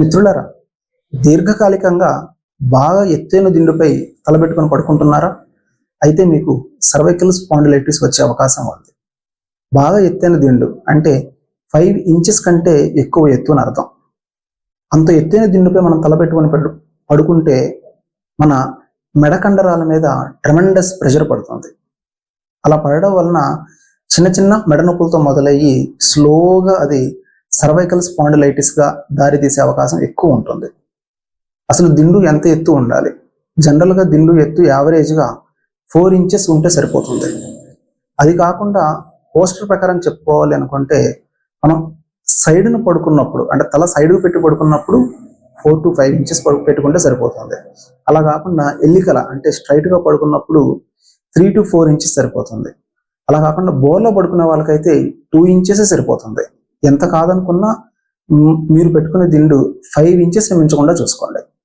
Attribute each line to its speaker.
Speaker 1: మిత్రులరా దీర్ఘకాలికంగా బాగా ఎత్తైన దిండుపై తలబెట్టుకొని పడుకుంటున్నారా? అయితే మీకు సర్వైకల్ స్పాండిలైటిస్ వచ్చే అవకాశం ఉంది. బాగా ఎత్తైన దిండు అంటే ఫైవ్ ఇంచెస్ కంటే ఎక్కువ ఎత్తు అని అర్థం. అంత ఎత్తైన దిండుపై మనం తలబెట్టుకొని పడు పడుకుంటే మన మెడ కండరాల మీద ట్రెమెండస్ ప్రెషర్ పడుతుంది. అలా పడడం వలన చిన్న చిన్న మెడ నొప్పులతో మొదలయ్యి స్లోగా అది సర్వైకల్ స్పాండిలైటిస్గా దారితీసే అవకాశం ఎక్కువ ఉంటుంది. అసలు దిండు ఎంత ఎత్తు ఉండాలి? జనరల్గా దిండు ఎత్తు యావరేజ్గా ఫోర్ ఇంచెస్ ఉంటే సరిపోతుంది. అది కాకుండా పోస్టర్ ప్రకారం చెప్పుకోవాలి అనుకుంటే మనం సైడ్ను పడుకున్నప్పుడు అంటే తల సైడ్కు పెట్టి పడుకున్నప్పుడు ఫోర్ టు ఫైవ్ ఇంచెస్ పెట్టుకుంటే సరిపోతుంది. అలా కాకుండా ఎల్లికల అంటే స్ట్రైట్గా గా పడుకున్నప్పుడు త్రీ టు ఫోర్ ఇంచెస్ సరిపోతుంది. అలా కాకుండా బోర్లో పడుకునే వాళ్ళకైతే టూ ఇంచెస్ సరిపోతుంది. ఎంత కాదనుకున్నా మీరు పెట్టుకునే దిండు ఫైవ్ ఇంచెస్ మించకుండా చూసుకోండి.